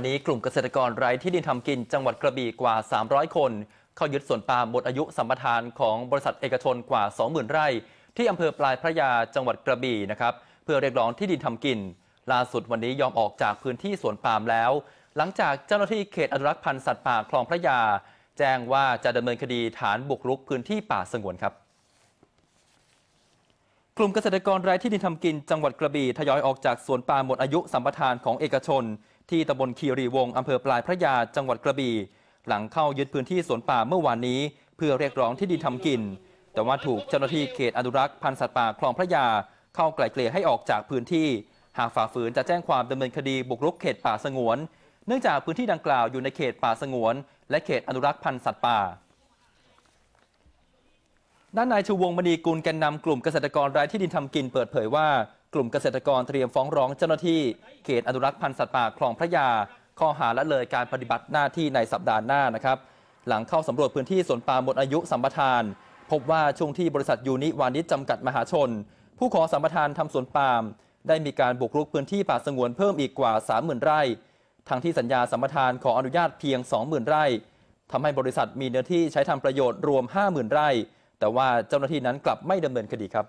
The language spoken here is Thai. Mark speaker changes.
Speaker 1: นนี้กลุ่มเกษตรกรไร้ที่ดินทำกินจังหวัดกระบี่กว่า 300 คน เข้ายึดสวนปาล์มหมดอายุสัมปทานของบริษัทเอกชนกว่า 20,000 ไร่ ที่อำเภอปลายพระยาจังหวัดกระบี่นะครับเพื่อเรียกร้องที่ดินทำกิน ล่าสุดวันนี้ยอมออกจากพื้นที่สวนปาล์มแล้ว หลังจากเจ้าหน้าที่เขตอนุรักษ์พันธุ์สัตว์ป่าคลองพระยา แจ้งว่าจะดำเนินคดีฐานบุกรุกพื้นที่ป่าสงวนครับ กลุ่มเกษตรกรไร้ที่ดินทำกินจังหวัดกระบี่ทยอยออกจากสวนปาล์มหมดอายุสัมปทานของเอกชน ที่ตำบลคีรีวงศ์อำเภอปลายพระยาจังหวัดกระบี่หลังเข้ายึดพื้นที่สวนป่าเมื่อวานนี้ เพื่อเรียกร้องที่ดินทำกิน แต่ว่าถูกเจ้าหน้าที่เขตอนุรักษ์พันธุ์สัตว์ป่าคลองพระยา เข้าไกล่เกลี่ยให้ออกจากพื้นที่ หากฝ่าฝืนจะแจ้งความดำเนินคดีบุกรุกเขตป่าสงวน เนื่องจากพื้นที่ดังกล่าวอยู่ในเขตป่าสงวน และเขตอนุรักษ์พันธุ์สัตว์ป่า ด้านนายชูวงมณีกุลแกนนำกลุ่มเกษตรกรรายที่ดินทำกินเปิดเผยว่ากลุ่มเกษตรกรเตรียมฟ้องร้องเจ้าหน้าที่เขตอนุรักษ์พันธุ์สัตว์ป่าคลองพระยา ข้อหาละเลยการปฏิบัติหน้าที่ในสัปดาห์หน้านะครับ หลังเข้าสำรวจพื้นที่สวนปาหมดอายุสัมปทาน พบว่าช่วงที่บริษัทยูนิวานิชจำกัดมหาชน ผู้ขอสัมปทานทำสวนปาล์มได้มีการบุกรุกพื้นที่ป่าสงวนเพิ่มอีกกว่า 30,000 ไร่ ทั้งที่สัญญาสัมปทานขออนุญาตเพียง 20,000 ไร่ทำให้บริษัทมีเนื้อที่ใช้ทำประโยชน์รวม 50,000 ไร่ แต่ว่าเจ้าหน้าที่นั้นกลับไม่ดำเนินคดีครับ